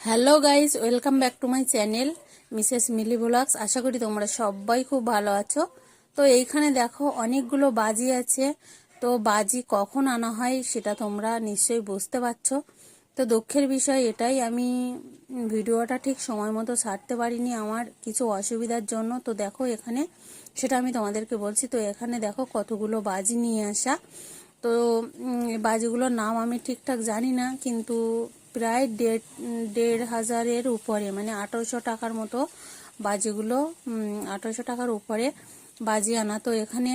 Hello guys welcome back to my channel, Mrs Mili blogs. আশা করি তোমরা সবাই খুব ভালো আছো। তো এইখানে দেখো অনেকগুলো বাজি আছে। তো বাজি কখন আনা হয় সেটা তোমরা নিশ্চয়ই বুঝতে পারছ। তো দুঃখের বিষয় এটাই, আমি ভিডিওটা ঠিক সময় মতো সারতে পারিনি আমার কিছু অসুবিধার জন্য। তো দেখো এখানে, সেটা আমি তোমাদেরকে বলছি, তো এখানে দেখো কতগুলো বাজি নিয়ে আসা। তো বাজিগুলোর নাম আমি ঠিকঠাক জানি না, কিন্তু প্রায় দেড় দেড় হাজারের উপরে মানে আঠারোশো টাকার মতো বাজিগুলো আঠারোশো টাকার উপরে বাজি আনা। তো এখানে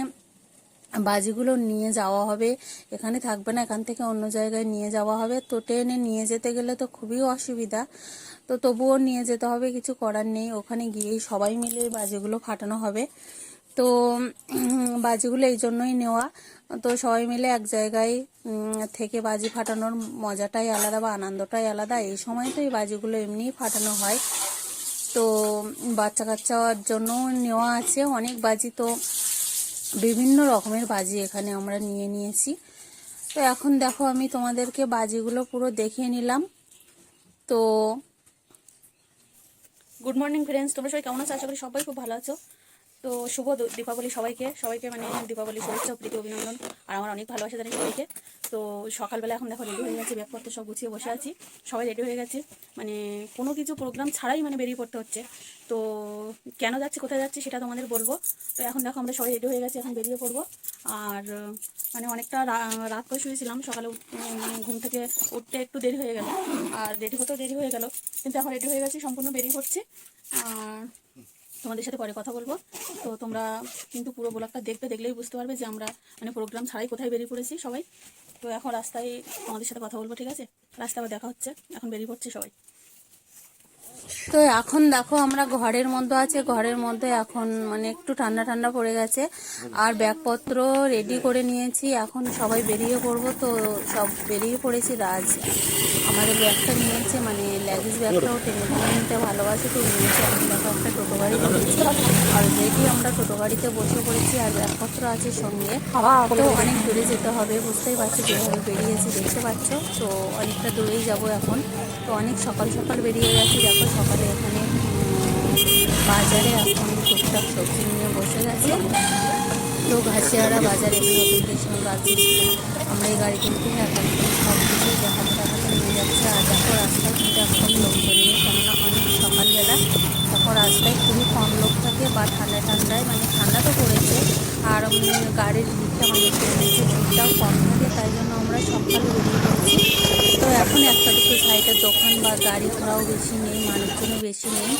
বাজিগুলো নিয়ে যাওয়া হবে। এখানে থাকবে না, এখান থেকে অন্য জায়গায় নিয়ে যাওয়া হবে। তো ট্রেনে নিয়ে যেতে গেলে তো খুবই অসুবিধা। তো তবুও নিয়ে যেতে হবে, কিছু করার নেই। ওখানে গিয়েই সবাই মিলে বাজিগুলো ফাটানো হবে। তো বাজিগুলো এই জন্যই নেওয়া। তো সবাই মিলে এক জায়গায় থেকে বাজি ফাটানোর মজাটাই আলাদা বা আনন্দটাই আলাদা। এই সময় তো এই বাজিগুলো এমনিই ফাটানো হয়। তো বাচ্চা কাচ্চার জন্য নেওয়া আছে অনেক বাজি। তো বিভিন্ন রকমের বাজি এখানে আমরা নিয়ে নিয়েছি। তো এখন দেখো আমি তোমাদেরকে বাজিগুলো পুরো দেখিয়ে নিলাম। তো গুড মর্নিং ফ্রেন্ডস তোমরা সবাই কেমন আছো? আশা করি সবাই খুব ভালো আছো। তো শুভ দীপাবলি সবাইকে। সবাইকে মানে দীপাবলি শুভেচ্ছা প্রীতি অভিনন্দন। আর আমার অনেক ভালোবাসা জানি সবাইকে। তো সকালবেলা এখন দেখো রেডি হয়ে গেছে, ব্যাগপত্র সব গুছিয়ে বসে আছি। সবাই রেডি হয়ে গেছে। মানে কোনো কিছু প্রোগ্রাম ছাড়াই মানে বেরিয়ে পড়তে হচ্ছে। তো কেন যাচ্ছি, কোথায় যাচ্ছি সেটা তোমাদের বলব। তো এখন দেখো আমরা সবাই রেডি হয়ে গেছি, এখন বেরিয়ে পড়ব। আর মানে অনেকটা রাত করে শুয়েছিলাম। সকালে মানে ঘুম থেকে উঠতে একটু দেরি হয়ে গেল। আর রেডি হতেও দেরি হয়ে গেল। কিন্তু এখন রেডি হয়ে গেছি, সম্পূর্ণ বেরিয়ে পড়ছি। আর তোমাদের সাথে পরে কথা বলব। তো তোমরা কিন্তু পুরো ব্লগটা দেখবে, দেখলেই বুঝতে পারবে যে আমরা মানে প্রোগ্রাম ছাড়াই কোথায় বেরিয়ে পড়েছি সবাই। তো এখন রাস্তায় তোমাদের সাথে কথা বলব, ঠিক আছে? রাস্তায় আবার দেখা হচ্ছে। এখন বেরিয়ে পড়ছি সবাই। তো এখন দেখো আমরা ঘরের মধ্যে আছে। ঘরের মধ্যে এখন মানে একটু ঠান্ডা ঠান্ডা পড়ে গেছে। আর ব্যাগপত্র রেডি করে নিয়েছি। এখন সবাই বেরিয়ে পড়ব। তো সব বেরিয়ে পড়েছি রাজ। আমাদের ব্যাগটা নিয়েছে মানে ল্যাগেজ ব্যাগটাও টেনে নিতে ভালোবাসে, তো নিয়েছে এখন দেখো একটা টোটো গাড়ি ধরেছি অলরেডি আমরা টোটো গাড়িতে বসে পড়েছি আর ব্যাগপত্র আছে সঙ্গে। তো অনেক দূরে যেতে হবে, বুঝতেই পারছ যেভাবে বেরিয়েছি, দেখতে পাচ্ছ? তো অনেকটা দূরেই যাব এখন। তো অনেক সকাল সকাল বেরিয়ে গেছি, দেখো সকালে এখানে বাজারে এখন টুকটাক সবজি নিয়ে বসে গেছে। তো ঘাসিয়ারা বাজারে এখানে রাজ্যে আমরা এই গাড়ি কিন্তু এখন সব কিছুই দেখাতে দেখাতে নিয়ে যাচ্ছে আর দেখো রাস্তায় কিন্তু এখন লোকজন নেই কেননা অনেক সকালবেলা তখন রাস্তায় খুবই কম লোক থাকে বা ঠান্ডা ঠান্ডায় মানে ঠান্ডা তো পড়েছে আর উম, গাড়ির ভিড়টা অনেক কমেছে ভিড়টাও কম থাকে তাই জন্য আমরা সকালে বেরিয়ে পড়ছি তো এখন একটা দুটো সাইডের দোকান ঘোড়াও বেশি নেই মানুষজনও বেশি নেই।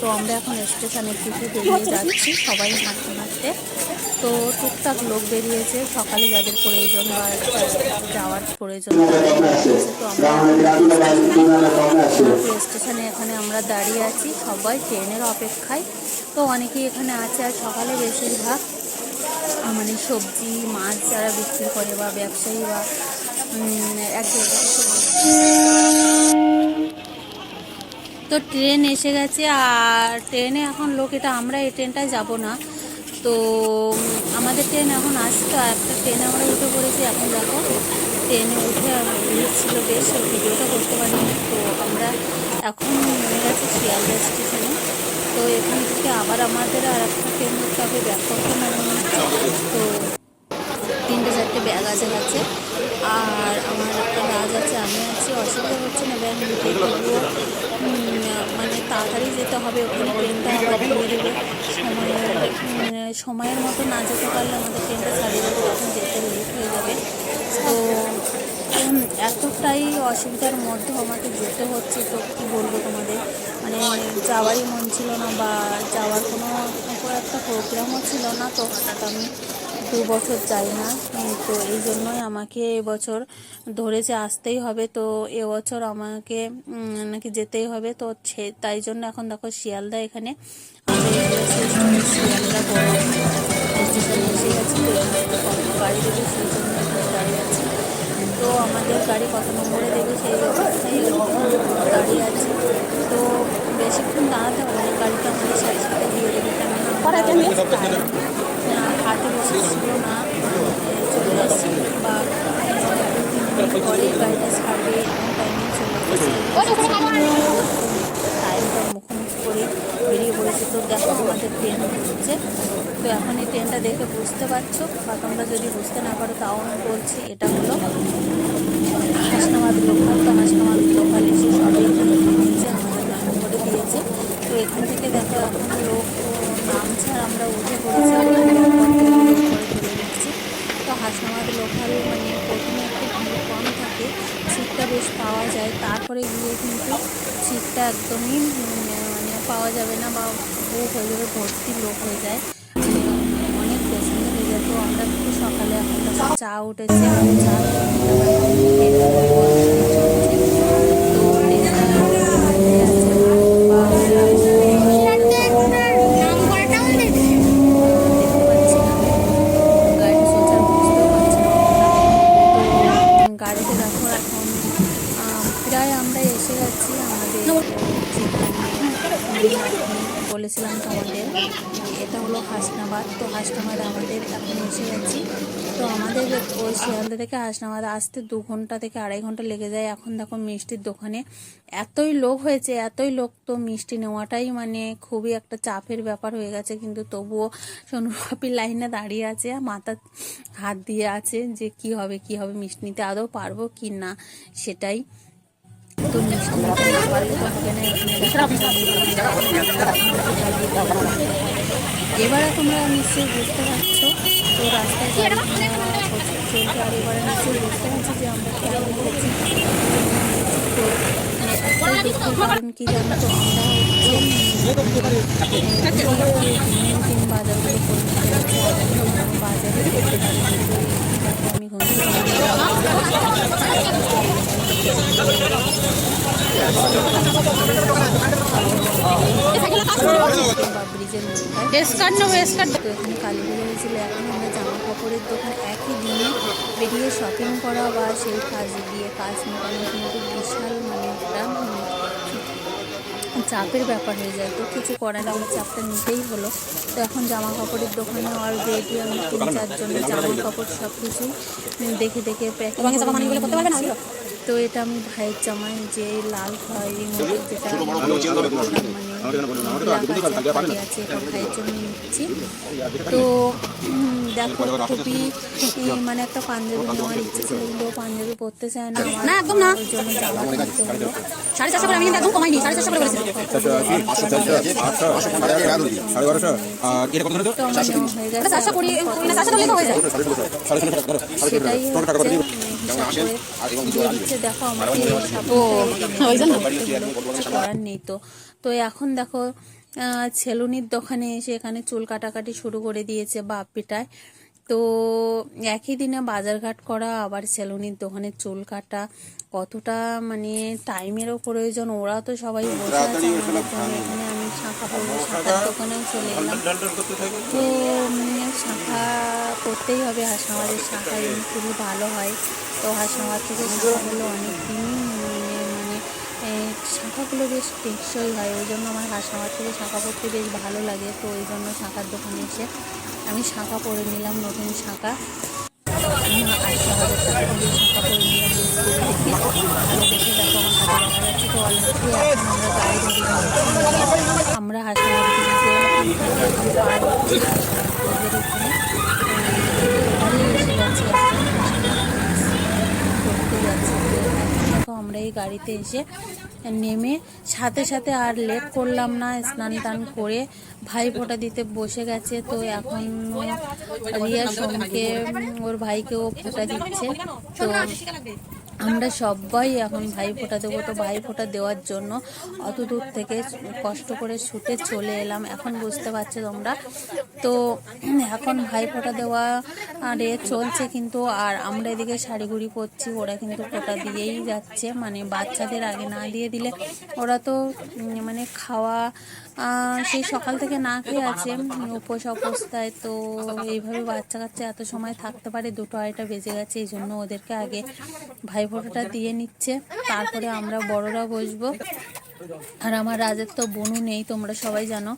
তো আমরা এখন স্টেশনের দিকে বেরিয়ে যাচ্ছি সবাই হাঁটতে হাঁটতে। তো টুকটাক লোক বেরিয়েছে সকালে যাদের প্রয়োজন বা যাওয়ার প্রয়োজন। তো আমরা স্টেশনে এখানে আমরা দাঁড়িয়ে আছি সবাই ট্রেনের অপেক্ষায়। তো অনেকেই এখানে আছে আর সকালে বেশিরভাগ মানে সবজি মাছ যারা বিক্রি করে বা ব্যবসায়ী বা এক জায়গা থেকে তো ট্রেন এসে গেছে আর ট্রেনে এখন লোক, এটা আমরা এই ট্রেনটায় যাব না। তো, আমাদের ট্রেন এখন আসতো একটা ট্রেনে আমরা উঠে পড়েছি, এখন দেখো, ট্রেনে উঠে ছিল বেশ ভিডিওটা করতে পারিনি, তো আমরা এখন নেমে গেছি শিয়ালদা স্টেশনে। তো এখান থেকে আবার আমাদের আর একটা ট্রেন ধরতে হবে ব্যাক করতে তো তিনটে চারটে ব্যাগ আছে কাছে আর আমার একটা রাজ আছে, আমি আছি, অসুবিধা হচ্ছে না, ব্যাগ মানে তাড়াতাড়ি যেতে হবে ওখানে ট্রেনটা আবার দিয়ে দেবে। সময়ের উম, সময়ের মতো না যেতে পারলে আমাদের ট্রেনটা ছাড়িয়ে দেবে তখন যেতে লেট হয়ে যাবে। তো এতটাই অসুবিধার মধ্যে আমাকে যেতে হচ্ছে তো কী বলব তোমাদের? মানে যাওয়ারই মন ছিল না বা যাওয়ার কোনো কোনো একটা প্রোগ্রামও ছিল না তো হঠাৎ আমি দু বছর যাই না তো এই জন্যই আমাকে এবছর ধরেছে আসতেই হবে তো এবছর আমাকে নাকি যেতেই হবে তো সে- তাই জন্য এখন দেখো শিয়ালদা এখানে শিয়ালদা বড় এসে গেছি গাড়ি দেবে সেই জন্য দাঁড়িয়ে আছি। তো আমাদের গাড়ি কত নম্বরে দেবে সেই অবস্থায় দাঁড়িয়ে আছি। তো বেশিক্ষণ দাঁড়াতে হবে না গাড়িটা আমাদের সাথে সাথে দিয়ে দেবে কেননা হাটে বসেছিল না, চলে আসছে বা করে গাড়িটা ছাড়বে এমন টাইমে চলে টাইমটা মুখোমুখি করে বেরিয়ে পড়েছে। তো দেখো, আমাদের ট্রেন হচ্ছে তো এখন এই ট্রেনটা দেখে বুঝতে পারছ, বা তোমরা যদি বুঝতে না পারো, তাও আমি বলছি। বেশ পাওয়া যায়। তারপরে গিয়ে কিন্তু সিটটা একদমই মানে পাওয়া যাবে না বা বউ হয়ে যাবে, ভর্তি লোক হয়ে যায়। অনেক পছন্দ হয়ে যায়। তো আমরা কিন্তু সকালে এখন চা উঠেছে। আর চা খেয়ে নিলাম এখন ট্রেনটা চলছে। তো ট্রেনটা আছে বা দেখতে পাচ্ছি না গাড়ি চলছে আর বুঝতেও পারছি না কতটা। তো গাড়িতে দেখো এখন আহ, প্রায় আমরা এসে গেছি আমাদের যেখানে বলেছিলাম তোমাদের এটা হলো হাসনাবাদ। তো হাসনাবাদ আমাদের এখন এসে গেছি। তো আমাদের ওই শিয়ালদা থেকে হাসনাবাদ আসতে দু ঘণ্টা থেকে আড়াই ঘণ্টা লেগে যায়। এখন দেখো মিষ্টির দোকানে এতই লোক হয়েছে, এতই লোক তো মিষ্টি নেওয়াটাই মানে খুবই একটা চাপের ব্যাপার হয়ে গেছে। কিন্তু তবুও সোনুপাপির লাইনে দাঁড়িয়ে আছে মাথা হাত দিয়ে আছে যে কি হবে কি হবে, মিষ্টি নিতে আদৌ পারব কি না সেটাই। এবারে তোমরা নিশ্চয়ই বুঝতে পারছ, তো রাস্তায় আর এবারে নিশ্চয়ই বুঝতে পারছ যে আমরা কেন এসেছি তো কারণ কি আমরা হচ্ছে। আমি ঘুম স্কার্ট তো এখানে কালী পুজো হয়েছিল এখন আমরা জামা কাপড়ের দোকান একই দিনে বেরিয়ে শপিং করা বা সেই কাজ গিয়ে কাজ মেটানো কিন্তু বিশাল মানে একটা চাপের ব্যাপার হয়ে যায়। তো কিছু করার নেই চাপটা নিতেই হলো। তো এখন জামা কাপড়ের দোকানে অলরেডি আমি তিন চারজনের জামা কাপড় সব কিছু দেখে দেখে প্যাকিং করতে পারবে না? তো এটা আমি ভাইয়ের জামাই যে লাল খয়েরি মধ্যে যেটা মানে আছে এটা ভাইয়ের জন্য নিচ্ছি তো দেখো খুবই মানে একটা পাঞ্জাবি নেওয়ার ইচ্ছে ছিল কিন্তু পাঞ্জাবি পরতে চায় না না, একদম না। সাড়ে চারশো করে আমি একদম কমাইনি সাড়ে চারশো করে হয়ে চারশো কুড়ি চারশো হয়ে যায় সেটাই হিসাব করে দেখো আমাকে করার নেই তো। তো এখন দেখো আহ, ছেলুনির দোকানে এসে এখানে চুল কাটাকাটি শুরু করে দিয়েছে বাপ পিটায় তো একই দিনে বাজারঘাট করা আবার সেলুনির দোকানে চুল কাটা কতটা মানে টাইমেরও প্রয়োজন ওরা তো সবাই বসে আছে এখানে আমি শাখা পড়ব শাখার দোকানেও চলে এলাম। তো শাখা করতেই হবে হাসনাবাদের শাখা এমনি খুবই ভালো হয় তো হাসনাবাদ থেকে শাখাগুলো অনেক দিনই মানে শাখাগুলো বেশ টেকসই হয়, ওই জন্য আমার হাসনাবাদ থেকে শাখা পড়তে বেশ ভালো লাগে, তো ওই জন্য শাখার দোকানে এসে আমি শাখা পরে নিলাম, নতুন শাখা দেখে আমার আমরা গাড়ি। আমরা থেকে আমরা এই গাড়িতে এসে নেমে সাথে সাথে আর লেট করলাম না, স্নান টান করে ভাই ফোটা দিতে বসে গেছে। তো এখন রিয়া সোমকে ওর ভাইকেও ফোটা দিচ্ছে। তো আমরা সবাই এখন ভাই ফোঁটা দেবো তো ভাই ফোঁটা দেওয়ার জন্য অত দূর থেকে কষ্ট করে ছুটে চলে এলাম। এখন বুঝতে পারছ তোমরা? তো এখন ভাই ফোঁটা দেওয়া আরে চলছে কিন্তু, আর আমরা এদিকে শাড়িগুড়ি পরছি, ওরা কিন্তু ফোঁটা দিয়েই যাচ্ছে। মানে বাচ্চাদের আগে না দিয়ে দিলে ওরা তো মানে খাওয়া সেই সকাল থেকে না খেয়ে আছে, উপোস অবস্থায় তো এইভাবে বাচ্চা কাচ্চা এত সময় থাকতে পারে, দুটো আড়াইটা বেজে গেছে, এই জন্য ওদেরকে আগে ভাই ফোঁটাটা দিয়ে নিচ্ছে। তারপরে আমরা বড়রা বসবো। আর আমার রাজের তো বোনও নেই তোমরা সবাই জানো।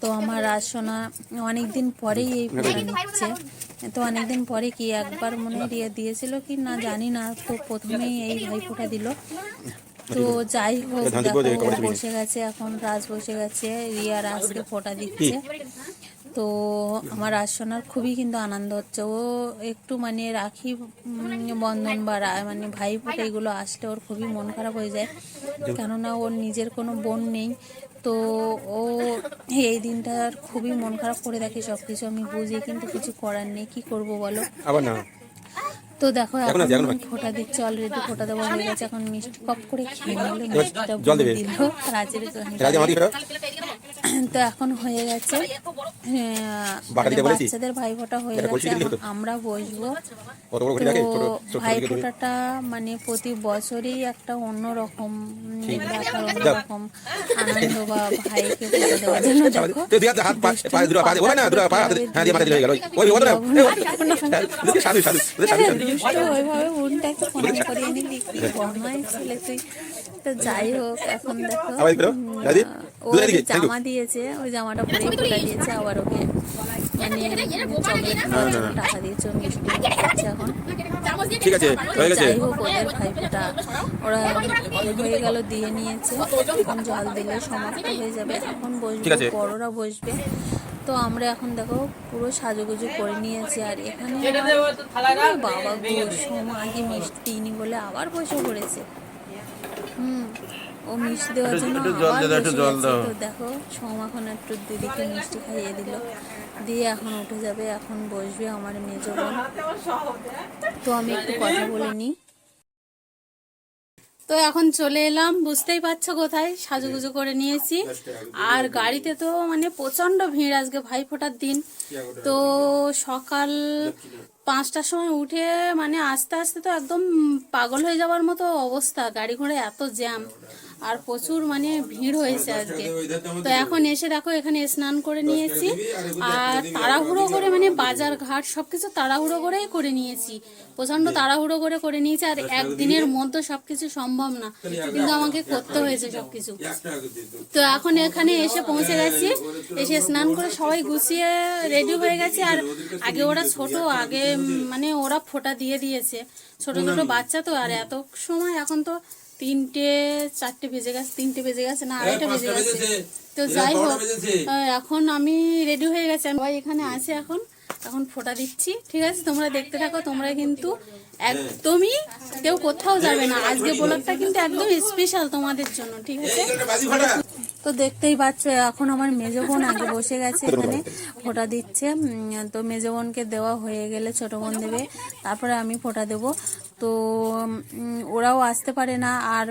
তো আমার রাজ সোনা অনেক দিন পরেই এই ফোঁটা নিচ্ছে। তো অনেক দিন পরে কি একবার মনে দিয়ে দিয়েছিল কি না জানি না তো প্রথমেই এই ভাই ফোঁটা দিল। তো যাই হোক দেখো বসে গেছে এখন রাজ বসে গেছে রিয়া রাজকে ফোঁটা দিচ্ছে। তো আমার রাজসোনার খুবই কিন্তু আনন্দ হচ্ছে। ও একটু মানে রাখি বন্ধন বা মানে ভাই ফোঁটা এগুলো আসলে ওর খুবই মন খারাপ হয়ে যায়। কেননা ওর নিজের কোনো বোন নেই। তো ও এই দিনটার খুবই মন খারাপ করে দেখে সব কিছু আমি বুঝি কিন্তু কিছু করার নেই। কি করব বলো? আবার না। তো দেখো এখন। ফোটা দিচ্ছে অলরেডি ফোটা দেওয়া হয়ে গেছে। এখন মিষ্টি কপ করে খেয়ে নিলে মিষ্টিটা দিল। রাজের তো এখন হয়ে গেছে। হ্যাঁ, মানে বাচ্চাদের ভাইফোঁটা হয়ে গেছে এখন আমরা বসবো। তো দেবে ভাইফোঁটাটা মানে প্রতি বছরই একটা অন্যরকম। অন্যরকম আনন্দ বা ভাইকে ফোঁটা দেওয়ার জন্য দেখো। ওইভাবে উনটাকে ফোন করিয়ে নিলি কি ছেলে তুই। তো যাই হোক এখন দেখো। জামা দিয়েছে ওই জামাটা পরে দিয়েছে আবার ওকে মানে চকলেট টাকা দিয়েছে মিষ্টি এখন। ঠিক আছে হয়ে গেছে। যাই হোক ওদের ওরা হয়ে গেল দিয়ে নিয়েছে। এখন জল দিলে সমাপ্ত হয়ে যাবে। এখন বসবে। বড়রা বসবে। তো আমরা এখন দেখো পুরো সাজুগুজু করে নিয়েছি। আর এখানে বাবা গো সোমা আগে মিষ্টি নি বলে আবার বসে পড়েছে। ও মিষ্টি দেওয়ার জন্য বসে গেছে। তো দেখো সোমা এখন একটু দিদিকে মিষ্টি খাইয়ে দিল। দিয়ে এখন উঠে যাবে এখন বসবে আমার মেজ বোন। তো আমি একটু কথা বলে নিই। তো এখন চলে এলাম, বুঝতেই পারছ কোথায়? সাজুগুজু করে নিয়েছি। আর গাড়িতে তো মানে প্রচণ্ড ভিড় আজকে ভাই ফোটার দিন। তো সকাল পাঁচটার সময় উঠে মানে আস্তে আস্তে তো একদম পাগল হয়ে যাওয়ার মতো অবস্থা। গাড়ি ঘোড়া এত জ্যাম। আর প্রচুর মানে ভিড় হয়েছে আজকে। তো এখন এসে দেখো এখানে স্নান করে নিয়েছি। আর তাড়াহুড়ো করে মানে বাজার ঘাট সবকিছু তাড়াহুড়ো করেই করে নিয়েছি। প্রচণ্ড তাড়াহুড়ো করে করে নিয়েছি। আর একদিনের মধ্যে সবকিছু সম্ভব না। কিন্তু আমাকে করতে হয়েছে সবকিছু। তো এখন এখানে এসে পৌঁছে গেছি। এসে স্নান করে সবাই গুছিয়ে রেডি হয়ে গেছে। আর আগে ওরা ছোট আগে মানে ওরা ফোঁটা দিয়ে দিয়েছে। ছোট ছোট বাচ্চা তো। আর এত সময় এখন তো তিনটে চারটে বেজে গেছে তিনটে বেজে গেছে না আড়াইটা বেজে গেছে। তো যাই হোক এখন আমি রেডি হয়ে গেছি। সবাই এখানে আছে এখন। এখন ফোঁটা দিচ্ছি। ঠিক আছে তোমরা দেখতে থাকো তোমরা কিন্তু একদমই কেউ কোথাও যাবে না। আজকে ব্লগটা কিন্তু একদম স্পেশাল তোমাদের জন্য ঠিক আছে? তো দেখতেই পাচ্ছ এখন আমার মেজ বোন আগে বসে গেছে এখানে ফোটা দিচ্ছে। তো মেজ বোনকে দেওয়া হয়ে গেলে ছোট বোন দেবে। তারপরে আমি ফোঁটা দেব। তো ওরাও আসতে পারে না। আর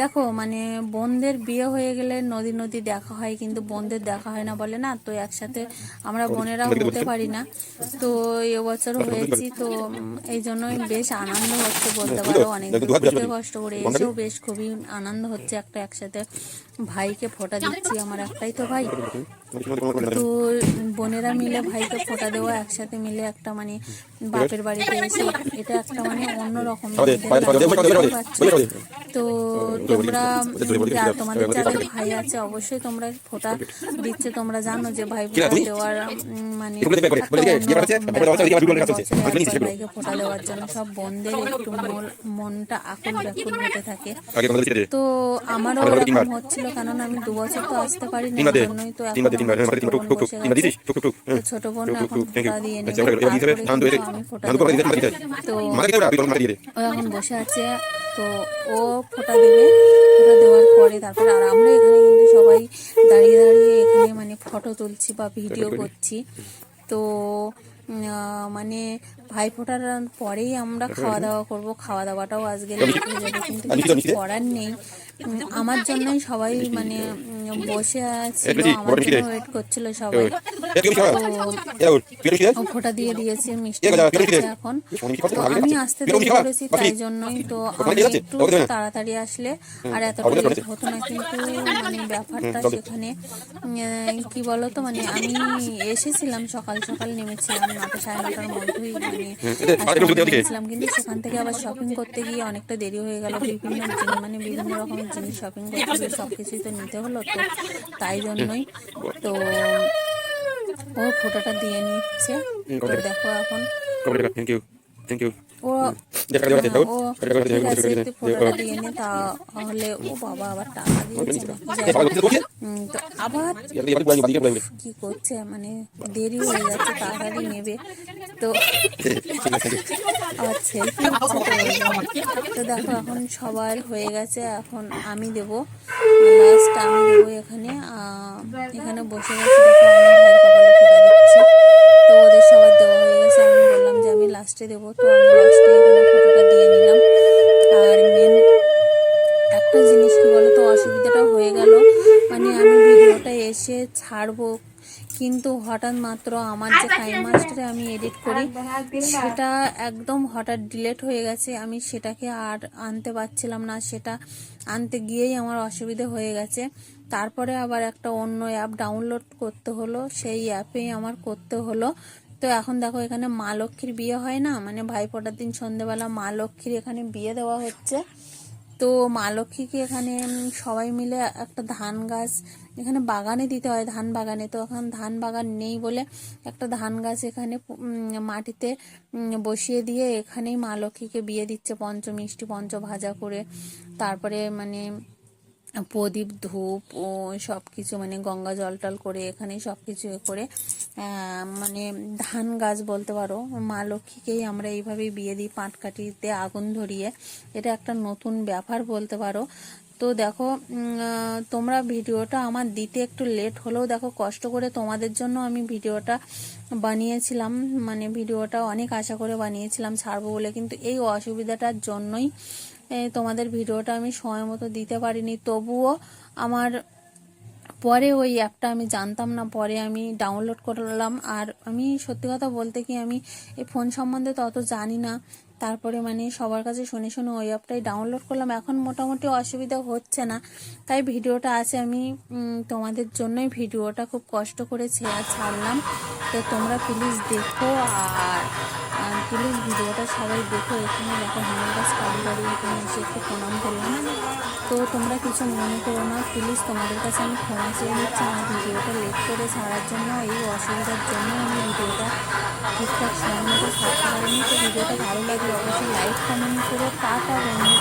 দেখো মানে বোনদের বিয়ে হয়ে গেলে নদী নদী দেখা হয় কিন্তু বোনদের দেখা হয় না বলে না। তো একসাথে আমরা বোনেরা হতে পারি না। তো এবছর হয়েছি তো এই জন্যই বেশ আনন্দ হচ্ছে বলতে পারো। অনেক কষ্ট করে এসেও বেশ খুবই আনন্দ হচ্ছে একটা একসাথে ভাইকে ফোটা দিচ্ছি আমার একটাই তো ভাই। তো বোনেরা মিলে ভাইকে ফোটা দেওয়া একসাথে মিলে একটা মানে বাপের বাড়িতে এসে এটা একটা মানে অন্যরকম তো তোমরা তোমাদের যাদের ভাই আছে অবশ্যই তোমরা ফোটা দিচ্ছে। তোমরা জানো যে ভাই ফোঁটা দেওয়ার মানে ভাইকে ফোঁটা দেওয়ার জন্য সব বোনদের একটু মন- মনটা আকুল ব্যাকুল হতে থাকে। তো আমারও ওরকম হচ্ছিল কারণ আমি দু বছর তো আসতে পারিনি জন্যই তো দে তিনবার মাথায় তিনবার ছোট টুক টুক তিনবার দিছিস? টুক টুক টুক তো ছোট বোন এখন ফোঁটা দিয়ে নেবে এবার দিতে হবে ধান ধরে কিন্তু আমি ফোঁটা ধান করে দিতে দেবো। তো মাথা দিতে হবে মাথা দিতে ও এখন বসে আছে তো ও ফোঁটা দেবে। ফোঁটা দেওয়ার পরে তারপরে আর আমরা এখানে কিন্তু সবাই দাঁড়িয়ে দাঁড়িয়ে এখানে মানে ফটো তুলছি বা ভিডিও করছি। তো মানে ভাই ফোটার পরেই আমরা খাওয়া দাওয়া করব। খাওয়া দাওয়াটাও আজকে কিন্তু কিছু করার নেই। আমার জন্যই সবাই মানে বসে আছে আমার জন্য ওয়েট করছিল সবাই। তো ফোঁটা দিয়ে দিয়েছে মিষ্টি এখন। তো আমি আসতে দেরি করেছি তাই জন্যই তো আমি একটু? তাড়াতাড়ি আসলে আর এতটা লেট হতো না কিন্তু মানে ব্যাপারটা সেখানে কি বলতো মানে আমি এসেছিলাম সকাল সকাল নেমেছিলাম। নটা সাড়ে নটার মধ্যেই মানে। নেমেছিলাম কিন্তু সেখান থেকে আবার শপিং করতে গিয়ে অনেকটা দেরি হয়ে গেল। বিভিন্ন মানে বিভিন্ন রকমের জিনিস শপিং করতে গিয়ে সব কিছুই তো নিতে হলো তো তাই জন্যই। তো ও ফটোটা দিয়ে নিচ্ছে। তো দেখো এখন। থ্যাংক ইউ থ্যাংক ইউ ও দিয়ে নে ও বাবা আবার টাকা তো আবার করছে মানে দেরি হয়ে তাড়াতাড়ি নেবে তো সেলফি তো দেখো এখন সবার হয়ে গেছে এখন আমি দেব দেবো এখানে এখানে বসে গেছে তো ওদের সবার দেওয়া হয়ে গেছে, আমি বললাম যে আমি লাস্টে দেবো, তো আমি এসে ছাড়বো। কিন্তু হঠাৎ মাত্র আমার যে টাইম মাস্টারে আমি এডিট করি সেটা একদম হঠাৎ ডিলেট হয়ে গেছে। আমি সেটাকে আর আনতে পারছিলাম না। সেটা আনতে গিয়েই আমার অসুবিধে হয়ে গেছে। তারপরে আবার একটা অন্য অ্যাপ ডাউনলোড করতে হলো। সেই অ্যাপেই আমার করতে হলো। তো এখন দেখো এখানে মা লক্ষ্মীর বিয়ে হয় না? মানে ভাইফোঁটার দিন সন্ধেবেলা মা লক্ষ্মীর এখানে বিয়ে দেওয়া হচ্ছে। তো মা লক্ষ্মীকে এখানে সবাই মিলে একটা ধান গাছ এখানে বাগানে দিতে হয়, ধান বাগানে। তো এখন ধান বাগান নেই বলে একটা ধান গাছ এখানে মাটিতে বসিয়ে দিয়ে এখানেই মা লক্ষ্মীকে বিয়ে দিচ্ছে পঞ্চ মিষ্টি পঞ্চ ভাজা করে। তারপরে মানে প্রদীপ, ধূপ ও সব কিছু মানে গঙ্গা জল টল করে এখানেই সব কিছু করে মানে ধান গাছ বলতে পারো, মা লক্ষ্মীকেই আমরা এইভাবেই বিয়ে দিই পাট পাটকাঠিতে আগুন ধরিয়ে। এটা একটা নতুন ব্যাপার বলতে পারো। তো দেখো তোমরা ভিডিওটা আমার দিতে একটু লেট হলেও দেখো, কষ্ট করে তোমাদের জন্য আমি ভিডিওটা বানিয়েছিলাম। মানে ভিডিওটা অনেক আশা করে বানিয়েছিলাম ছাড়বো বলে, কিন্তু এই অসুবিধাটার জন্যই তোমাদের ভিডিওটা আমি সময় মতো দিতে পারিনি। তবুও আমার পরে ওই অ্যাপটা আমি জানতাম না, পরে আমি ডাউনলোড করলাম। আর আমি সত্যি কথা বলতে কি, আমি এই ফোন সম্বন্ধে তত জানি না। তারপরে মানে সবার কাছে শুনে শুনে ওই অ্যাপটাই ডাউনলোড করলাম। এখন মোটামুটি অসুবিধা হচ্ছে না। তাই ভিডিওটা আছে, আমি তোমাদের জন্যই ভিডিওটা খুব কষ্ট করে ছে- ছাড়লাম। তো তোমরা প্লিজ দেখো আর প্লিজ ভিডিওটা সবাই দেখো এখানে দেখো হেমলদাস কালীবাড়ি এখানে এসে একটু প্রণাম করলাম তো তোমরা কিছু মনে করো না প্লিজ তোমাদের কাছে আমি ক্ষমা চেয়ে নিচ্ছি। আমার ভিডিওটা লেট করে ছাড়ার জন্য, এই অসুবিধার জন্য আমি ভিডিওটা ঠিকঠাক সময় মতো ছাড়তে পারিনি। তো ভিডিওটা ভালো লাগলে অবশ্যই লাইক কমেন্ট করে, টাটা